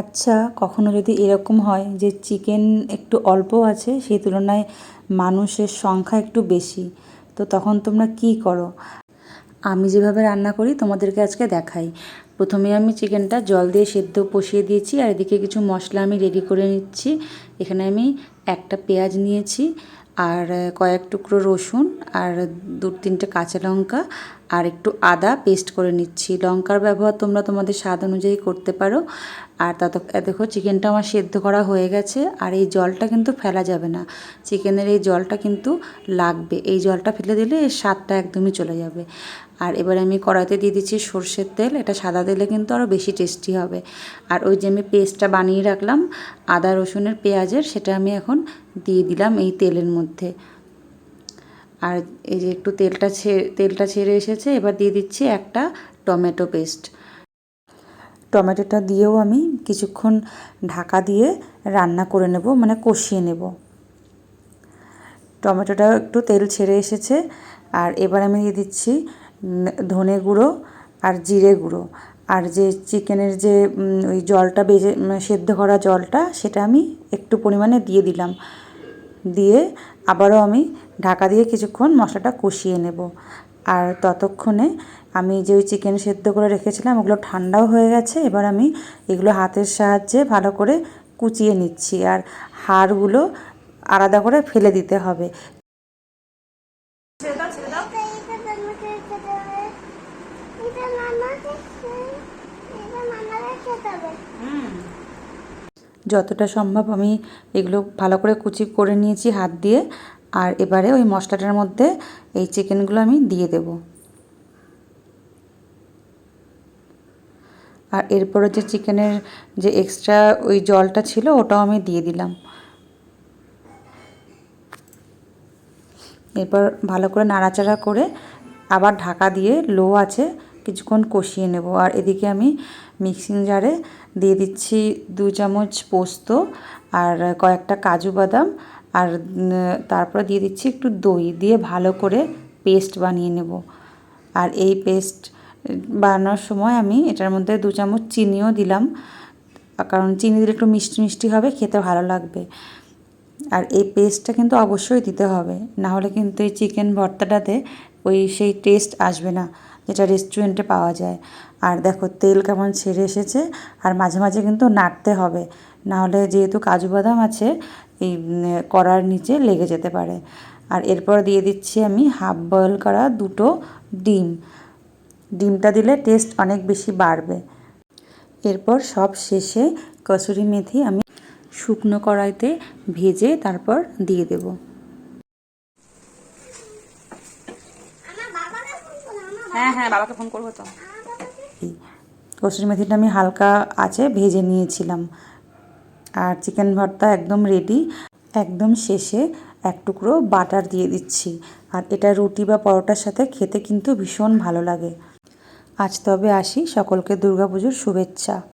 আচ্ছা কখনো যদি এরকম হয় যে চিকেন একটু অল্প আছে, সেই তুলনায় মানুষের সংখ্যা একটু বেশি, তো তখন তোমরা কী করো? আমি যেভাবে রান্না করি তোমাদেরকে আজকে দেখাই। প্রথমে আমি চিকেনটা জল দিয়ে সেদ্ধ বসিয়ে দিয়েছি, আর এদিকে কিছু মশলা আমি রেডি করে নিচ্ছি। এখানে আমি একটা পেঁয়াজ নিয়েছি, আর কয়েক টুকরো রসুন, আর দু তিনটে কাঁচা লঙ্কা আর একটু আদা পেস্ট করে নিচ্ছি। লঙ্কার ব্যবহার তোমরা তোমাদের স্বাদ অনুযায়ী করতে পারো। আর তত দেখো চিকেনটা আমার সেদ্ধ করা হয়ে গেছে। আর এই জলটা কিন্তু ফেলা যাবে না। চিকেনের এই জলটা কিন্তু লাগবে। এই জলটা ফেলে দিলে এর স্বাদটা একদমই চলে যাবে। আর এবার আমি কড়াইতে দিয়ে দিচ্ছি সর্ষের তেল। এটা সাদা তেলে কিন্তু আরও বেশি টেস্টি হবে। আর ওই যে আমি পেস্টটা বানিয়ে রাখলাম, আদা রসুনের পেঁয়াজের, সেটা আমি এখন দিয়ে দিলাম এই তেলের মধ্যে। আর এই যে একটু তেলটা ছেড়ে তেলটা ছেড়ে এসেছে, এবার দিয়ে দিচ্ছি একটা টমেটো পেস্ট। টমেটোটা দিয়েও আমি কিছুক্ষণ ঢাকা দিয়ে রান্না করে নেব মানে কষিয়ে নেব। টমেটোটা একটু তেল ছেড়ে এসেছে, আর এবার আমি দিয়ে দিচ্ছি ধনে গুঁড়ো আর জিরে গুঁড়ো। আর যে চিকেনের যে ওই জলটা বেজে সেদ্ধ করা জলটা, সেটা আমি একটু পরিমাণে দিয়ে দিলাম। দিয়ে আবারও আমি ঢাকা দিয়ে কিছুক্ষণ মশলাটা কষিয়ে নেব। আর ততক্ষণে আমি যে ওই চিকেন সেদ্ধ করে রেখেছিলাম ওগুলো ঠান্ডাও হয়ে গেছে এবার আমি এগুলো হাতের সাহায্যে ভালো করে কুচিয়ে নিচ্ছি। আর হাড়গুলো আলাদা করে ফেলে দিতে হবে। যতটা সম্ভব আমি এগুলো ভালো করে কুচি করে নিয়েছি হাত দিয়ে। আর এবারে ওই মশলাটার মধ্যে এই চিকেনগুলো আমি দিয়ে দেব। আর এরপরে যে চিকেনের যে এক্সট্রা ওই জলটা ছিল, ওটাও আমি দিয়ে দিলাম। এরপর ভালো করে নাড়াচাড়া করে আবার ঢাকা দিয়ে লো আছে কিছুক্ষণ কষিয়ে নেব। আর এদিকে আমি মিক্সিং জারে দিয়ে দিচ্ছি দু চামচ পোস্ত আর কয়েকটা কাজু বাদাম আর তারপরে দিয়ে দিচ্ছি একটু দই দিয়ে ভালো করে পেস্ট বানিয়ে নেব। আর এই পেস্ট বানানোর সময় আমি এটার মধ্যে দু চামচ চিনিও দিলাম। কারণ চিনি দিলে একটু মিষ্টি মিষ্টি হবে, খেতে ভালো লাগবে। আর এই পেস্টটা কিন্তু অবশ্যই দিতে হবে। না হলে কিন্তু এই চিকেন ভর্তাটাতে ওই সেই টেস্ট আসবে না, যেটা রেস্টুরেন্টে পাওয়া যায়। আর দেখো, তেল কেমন ছেড়ে এসেছে, আর মাঝে মাঝে কিন্তু নাড়তে হবে। নাহলে যেহেতু কাজু বাদাম আছে, এই কড়ার নিচে লেগে যেতে পারে। আর এরপর দিয়ে দিচ্ছি আমি হাফ বয়েল করা দুটো ডিম। ডিমটা দিলে টেস্ট অনেক বেশি বাড়বে। এরপর সব শেষে কসুরি মেথি আমি শুকনো কড়াইতে ভেজে তারপর দিয়ে দেব। হ্যাঁ হ্যাঁ বাবাকে ফোন করব তো। কসুরি মেথিটা আমি হালকা আছে, ভেজে নিয়েছিলাম। আর চিকেন ভর্তা একদম রেডি একদম শেষে এক টুকরো বাটার দিয়ে দিচ্ছি। আর এটা রুটি বা পরোটার সাথে খেতে কিন্তু ভীষণ ভালো লাগে। আজ তবে আসি সকলকে দুর্গাপুজোর শুভেচ্ছা।